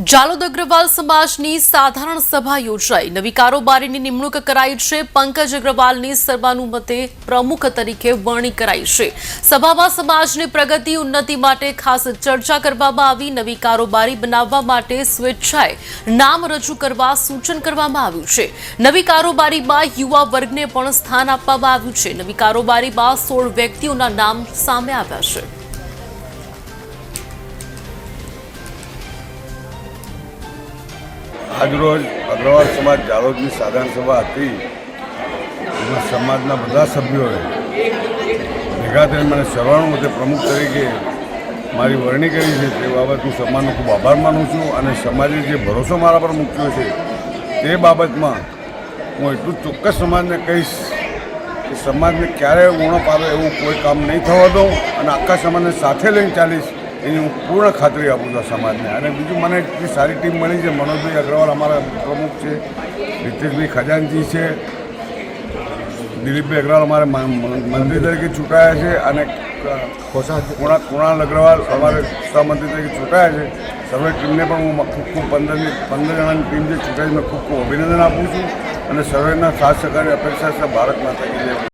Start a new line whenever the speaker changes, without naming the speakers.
જાલોદ અગ્રવાલ સમાજની સાધારણ સભા યોજાઈ. નવી કારોબારીની નિમણૂક કરાઈ છે. પંકજ અગ્રવાલની સર્વાનુમતે પ્રમુખ તરીકે વરણી કરાઈ છે. સભામાં સમાજની પ્રગતિ, ઉન્નતિ માટે ખાસ ચર્ચા કરવામાં આવી. નવી કારોબારી બનાવવા માટે સ્વેચ્છાએ નામ રજૂ કરવા સૂચન કરવામાં આવ્યું છે. નવી કારોબારીમાં યુવા વર્ગને પણ સ્થાન આપવામાં આવ્યું છે. નવી કારોબારીમાં સોળ વ્યક્તિઓના નામ સામે આવ્યા છે.
આજરોજ અગ્રવાલ સમાજ જાલોદની સાધારણ સભા હતી. એમાં સમાજના બધા સભ્યોએ ભેગા થઈને મને સર્વાનુમતે પ્રમુખ તરીકે મારી વરણી કરી છે તે બાબત હું સમાજનો ખૂબ આભાર માનું છું અને સમાજે જે ભરોસો મારા પર મૂક્યો છે તે બાબતમાં હું એટલું ચોક્કસ સમાજને કહીશ કે સમાજને ક્યારેય ઉણપ આવે એવું કોઈ કામ નહીં થવા દઉં અને આખા સમાજને સાથે લઈને ચાલીશ. એની હું પૂર્ણ ખાતરી આપું છું આ સમાજને. અને બીજું મને એટલી સારી ટીમ મળી છે મનોજભાઈ અગ્રવાલ અમારા પ્રમુખ છે રીતેશભાઈ ખજાનજી છે દિલીપભાઈ અગ્રવાલ અમારે મંત્રી તરીકે ચૂંટાયા છે અને કુણાલ કુણાલ અગ્રવાલ અમારે સહમંત્રી તરીકે ચૂંટાયા છે. સર્વે ટીમને પણ હું ખૂબ ખૂબ પંદરની પંદર જણાની ટીમ જે ચૂંટાઈ મેં ખૂબ ખૂબ અભિનંદન આપું છું. અને સર્વેના સાથ સહકારની અપેક્ષા છે ભારત માતા